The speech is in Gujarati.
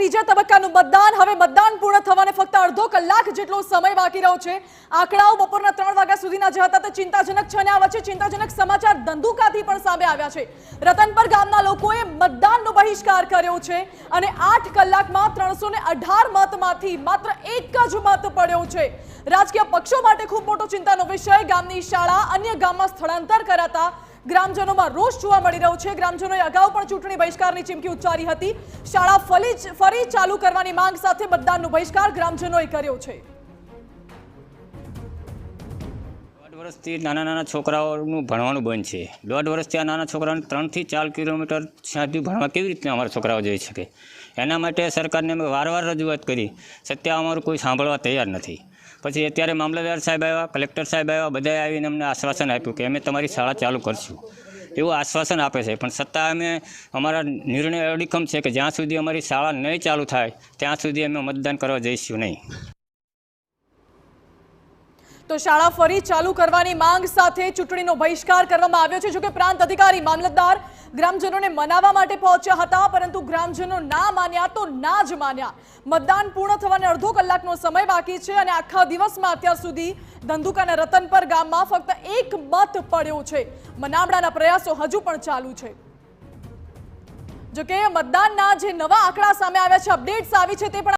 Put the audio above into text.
ત્રીજા તબક્કાનું મતદાન. હવે મતદાન પૂર્ણ થવાને ફક્ત અડધો કલાક જેટલો સમય બાકી રહ્યો છે. આંકડાઓ બપોરના ત્રણ વાગ્યા સુધીના જે હતા તે ચિંતાજનક છે અને આ વચ્ચે ચિંતાજનક સમાચાર ધંધુકાથી પણ સામે આવ્યા છે. રતનપર ગામના લોકોએ મતદાનનો બહિષ્કાર કર્યો છે અને આઠ કલાકમાં ત્રણસો મતમાંથી માત્ર એક જ મત પડ્યો છે. રાજકીય પક્ષો માટે ખૂબ મોટો ચિંતાનો વિષય ગામની શાળા અન્ય ગામમાં સ્થળાંતર કરાતા ગ્રામજનોમાં રોષ જોવા મળી રહ્યો છે. ગ્રામજનોએ અગાઉ પણ ચૂંટણી બહિષ્કારની ચીમકી ઉચ્ચારી હતી. શાળા ફરી ફરી ચાલુ કરવાની માંગ સાથે મતદાનનો બહિષ્કાર ગ્રામજનોએ કર્યો છે. દોઢ વર્ષથી નાના નાના છોકરાઓનું ભણવાનું બંધ છે. દોઢ વર્ષથી આ નાના છોકરાઓને ત્રણથી ચાર કિલોમીટર સુધી ભણવા કેવી રીતે અમારા છોકરાઓ જઈ શકે? એના માટે સરકારને અમે વારવાર રજૂઆત કરી. સત્ય અમારું કોઈ સાંભળવા તૈયાર નથી. પછી અત્યારે મામલતદાર સાહેબ આવ્યા, કલેક્ટર સાહેબ આવ્યા, બધાએ આવીને અમને આશ્વાસન આપ્યું કે અમે તમારી શાળા ચાલુ કરશું. એવું આશ્વાસન આપે છે. પણ છતાં અમે, અમારા નિર્ણય અડીખમ છે કે જ્યાં સુધી અમારી શાળા નહીં ચાલુ થાય, ત્યાં સુધી અમે મતદાન કરવા જઈશું નહીં. તો શાળા ફરી ચાલુ કરવાની માંગ સાથે ચૂંટણીનો બહિષ્કાર કરવામાં આવ્યો છે જોકે પ્રાંત અધિકારી, મામલતદાર ગ્રામજનોને મનાવવા માટે પહોંચ્યા હતા, પરંતુ ગ્રામજનો ના માન્યા તો ના જ માન્યા. મતદાન પૂર્ણ થવાને અડધો કલાકનો સમય બાકી છે અને આખા દિવસમાં અત્યાર સુધી ધંધુકાના રતનપર ગામમાં ફક્ત એક મત પડ્યો છે. મનામડાના પ્રયાસો હજુ પણ ચાલુ છે. જોકે મતદાનના જે નવા આંકડા સામે આવ્યા છે, અપડેટ્સ આવી છે તે પણ